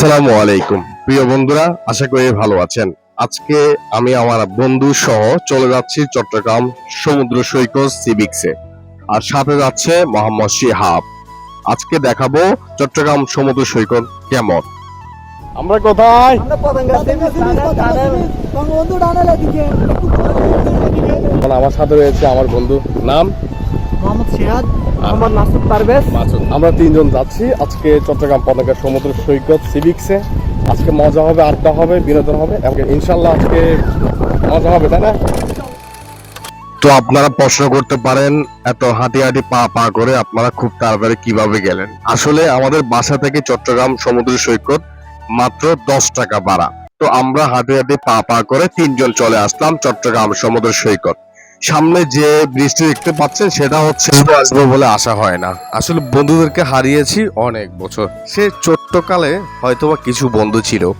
আসসালামু আলাইকুম। প্রিয় বন্ধুরা আশা করি ভালো আছেন। আজকে আমি আমার বন্ধু সহ চলে যাচ্ছি চট্টগ্রাম সমুদ্র সৈকত সিভিক্সে আর সাথে যাচ্ছে মোহাম্মদ শিহাব। আজকে দেখাবো চট্টগ্রাম সমুদ্র সৈকত কেমন। আমরা কোথায়? আমরা সাথে রয়েছে আমার বন্ধু। নাম? মোহাম্মদ সিরাজ মোহাম্মদ নাসুদ পারভেজ। আমরা তিনজন যাচ্ছি। আজকে চট্টগ্রাম পতাকা সমুদ্র সৈকত সিভিক্সে আজকে মজা হবে আড্ডা হবে বিনোদন হবে এবং ইনশাল্লাহ আজকে মজা হবে তাই না? তো আপনারা প্রশ্ন করতে পারেন এত হাঁটি হাঁটি পা পা করে আপনারা খুব তাড়াতাড়ি কীভাবে গেলেন? আসলে আমাদের বাসা থেকে চট্টগ্রাম সমুদ্র সৈকত মাত্র দশ টাকা ভাড়া। তো আমরা হাঁটি হাঁটি পা পা করে তিনজন চলে আসলাম চট্টগ্রাম সমুদ্র সৈকত। সামনে যে বৃষ্টি দেখতে পাচ্ছেন, সেটা হচ্ছে আসব বলে আশা হয় না। আসলে বন্ধুদেরকে হারিয়েছি অনেক বছর। সে ছোট্টকালে হয়তোবা কিছু বন্ধু ছিল,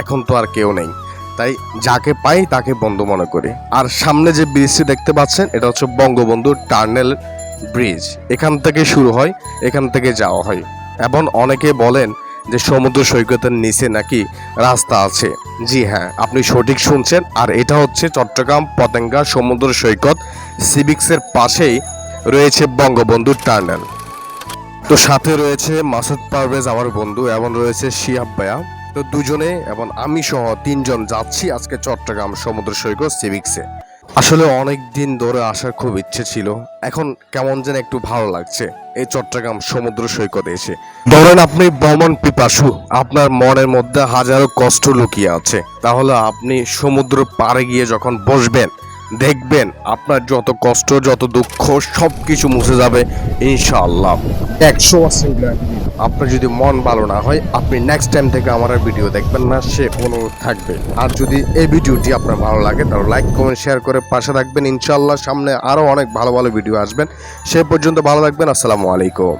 এখন তো আর কেউ নেই। তাই যাকে পাই তাকে বন্ধু মনে করি। আর সামনে যে ব্রিজটি দেখতে পাচ্ছেন, এটা হচ্ছে বঙ্গবন্ধু টার্নেল ব্রিজ। এখান থেকে শুরু হয়, এখান থেকে যাওয়া হয়। এবং অনেকে বলেন যে সমুদ্র সৈকতের নিচে নাকি রাস্তা আছে। জি হ্যাঁ আপনি সঠিক শুনছেন। আর এটা হচ্ছে চট্টগ্রাম পতেঙ্গা সমুদ্র সৈকত সিভিক্সের পাশেই রয়েছে বঙ্গবন্ধু টার্নেল। তো সাথে রয়েছে মাসুদ পারভেজ, আমার বন্ধু, এবং রয়েছে শিয়াব ভাইয়া। তো দুজনে এবং আমি সহ তিনজন যাচ্ছি আজকে চট্টগ্রাম সমুদ্র সৈকত সিভিক্সে। আসলে অনেক দিন ধরে আসার খুব ইচ্ছে ছিল। এখন কেমন যেন একটু ভালো লাগছে এই চট্টগ্রাম সমুদ্র সৈকতে এসে। ধরেন আপনি ভ্রমণ পিপাসু, আপনার মনের মধ্যে হাজারো কষ্ট লুকিয়ে আছে। তাহলে আপনি সমুদ্র পাড়ে গিয়ে যখন বসবেন, দেখবেন আপনার যত কষ্ট, যত দুঃখ সব কিছু মুছে যাবে, ইনশাআল্লাহ। একশো আছে আপনার যদি মন ভালো না হয়, আপনি নেক্সট টাইম থেকে আমার ভিডিও দেখবেন না, সে অনুরোধ থাকবে। আর যদি এই ভিডিওটি আপনার ভালো লাগে, তাহলে লাইক কমেন্ট শেয়ার করে পাশে থাকবেন। ইনশাল্লাহ সামনে আরও অনেক ভালো ভালো ভিডিও আসবেন। সে পর্যন্ত ভালো থাকবেন। আসসালামু আলাইকুম।